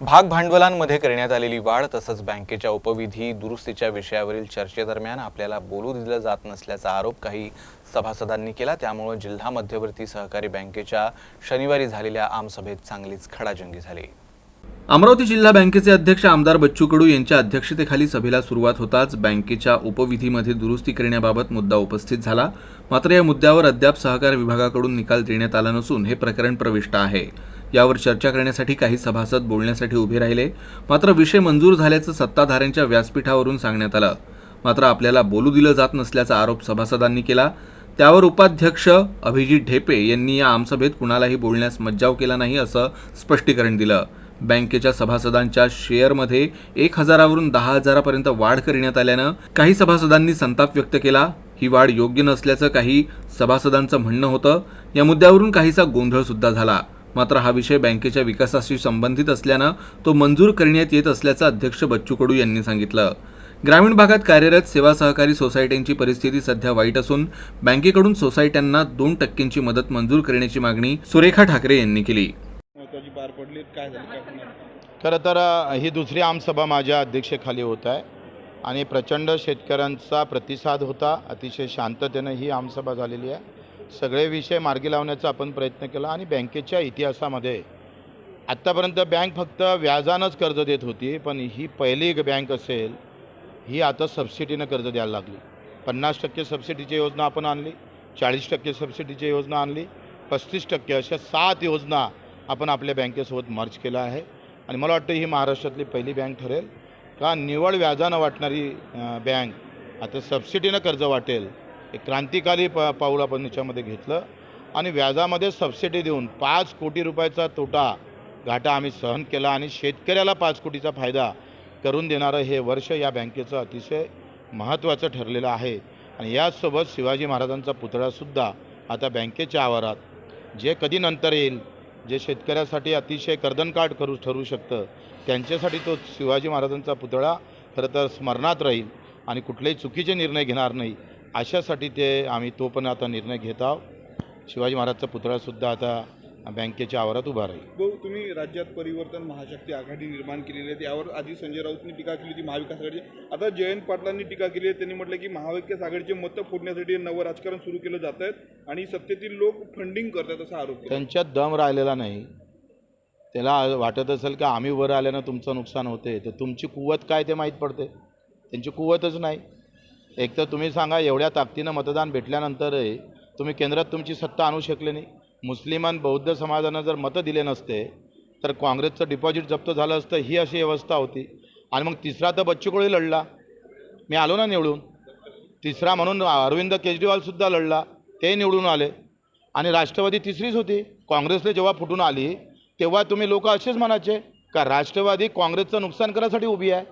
भाग भांडवलांमध्ये करण्यात आलेली वाढ तसंच बँकेच्या उपविधी दुरुस्तीच्या विषयावरील चर्चेदरम्यान आपल्याला बोलू दिलं जात नसल्याचा आरोप काही सभासदांनी केला. त्यामुळे जिल्हा मध्यवर्ती सहकारी बँकेच्या शनिवारी झालेल्या आमसभेत चांगलीच खडाजंगी झाली. अमरावती जिल्हा बँकेचे अध्यक्ष आमदार बच्चू कडू यांच्या अध्यक्षतेखाली सभेला सुरुवात होताच बँकेच्या उपविधीमध्ये दुरुस्ती करण्याबाबत मुद्दा उपस्थित झाला. मात्र या मुद्द्यावर अद्याप सहकार विभागाकडून निकाल देण्यात आला नसून हे प्रकरण प्रविष्ट आहे. यावर चर्चा करण्यासाठी काही सभासद बोलण्यासाठी उभे राहिले. मात्र विषय मंजूर झाल्याचं सत्ताधाऱ्यांच्या व्यासपीठावरून सांगण्यात आलं. मात्र आपल्याला बोलू दिलं जात नसल्याचा आरोप सभासदांनी केला. त्यावर उपाध्यक्ष अभिजित ढेपे यांनी या आमसभेत कुणालाही बोलण्यास मज्जाव केला नाही असं स्पष्टीकरण दिलं. बँकेच्या सभासदांच्या शेअरमध्ये एक हजारावरून दहा हजारापर्यंत वाढ करण्यात आल्यानं काही सभासदांनी संताप व्यक्त केला. ही वाढ योग्य नसल्याचं काही सभासदांचं म्हणणं होतं. या मुद्द्यावरून काहीसा गोंधळ सुद्धा झाला. मात्र हा विषय बँकेच्या विकासाशी संबंधित असल्यानं तो मंजूर करण्यात येत असल्याचं अध्यक्ष बच्चू कडू यांनी सांगितलं. ग्रामीण भागात कार्यरत सेवा सहकारी सोसायट्यांची परिस्थिती सध्या वाईट असून बँकेकडून सोसायट्यांना दोन टक्क्यांची मदत मंजूर करण्याची मागणी सुरेखा ठाकरे यांनी केली. महत्वाची पार पडली काय झालं? काय पुन्हा? खरं तर ही दुसरी आमसभा माझ्या अध्यक्षेखाली होत आहे आणि प्रचंड शेतकऱ्यांचा प्रतिसाद होता. अतिशय शांततेनं ही आमसभा झालेली आहे. सगळे विषय मार्गी लावण्याचा आपण प्रयत्न केला आणि बँकेच्या इतिहासामध्ये आत्तापर्यंत बँक फक्त व्याजानंच कर्ज देत होती पण ही पहिली एक बँक असेल ही आता सबसिडीनं कर्ज द्यायला लागली. पन्नास टक्के सबसिडीची योजना आपण आणली चाळीस टक्के सबसिडीची योजना आणली पस्तीस टक्के अशा सात योजना आपण आपल्या बँकेसोबत मर्ज केला आहे. आणि मला वाटतं ही महाराष्ट्रातली पहिली बँक ठरेल. का निवळ व्याजानं वाटणारी बँक आता सबसिडीनं कर्ज वाटेल एक क्रांतिकारी प पाऊल आपण याच्यामध्ये घेतलं. आणि व्याजामध्ये सबसिडी देऊन पाच कोटी रुपयाचा तोटा घाटा आम्ही सहन केला आणि शेतकऱ्याला पाच कोटीचा फायदा करून देणारं हे वर्ष या बँकेचं अतिशय महत्त्वाचं ठरलेलं आहे. आणि याचसोबत शिवाजी महाराजांचा पुतळासुद्धा आता बँकेच्या आवारात. जे कधी नंतर येईल जे शेतकऱ्यासाठी अतिशय कर्दनकाट करू ठरू शकतं त्यांच्यासाठी तो शिवाजी महाराजांचा पुतळा खरं तर स्मरणात राहील आणि कुठलेही चुकीचे निर्णय घेणार नाही. अशासाठी ते आम्ही तो पण आता निर्णय घेत आहोत. शिवाजी महाराजचा पुतळासुद्धा आता बँकेच्या आवारात उभा राहील. भाऊ तुम्ही राज्यात परिवर्तन महाशक्ती आघाडी निर्माण केलेली आहे. त्यावर आधी संजय राऊतनी टीका केली होती महाविकास आघाडीची. आता जयंत पाटलांनी टीका केली आहे त्यांनी म्हटलं की महाविकास आघाडीचे मतं फोडण्यासाठी नवं राजकारण सुरू केलं जात आहेत आणि सत्तेतील लोक फंडिंग करतात असा आरोप त्यांच्यात दम राहिलेला नाही. त्याला वाटत असेल की आम्ही वर आल्यानं तुमचं नुकसान होते तर तुमची कुवत काय ते माहीत पडते? त्यांची कुवतच नाही. एक तर तुम्ही सांगा एवढ्या ताकदीनं मतदान भेटल्यानंतरही तुम्ही केंद्रात तुमची सत्ता आणू शकले नाही. मुस्लिमान बौद्ध समाजानं जर मतं दिले नसते तर काँग्रेसचं डिपॉझिट जप्त झालं असतं ही अशी व्यवस्था होती. आणि मग तिसरा तर बच्चूकोळी लढला. मी आलो ना निवडून. तिसरा म्हणून अरविंद केजरीवालसुद्धा लढला. ते निवडून आले. आणि राष्ट्रवादी तिसरीच होती. काँग्रेसला जेव्हा फुटून आली तेव्हा तुम्ही लोक असेच म्हणायचे का राष्ट्रवादी काँग्रेसचं नुकसान करायसाठी उभी आहे?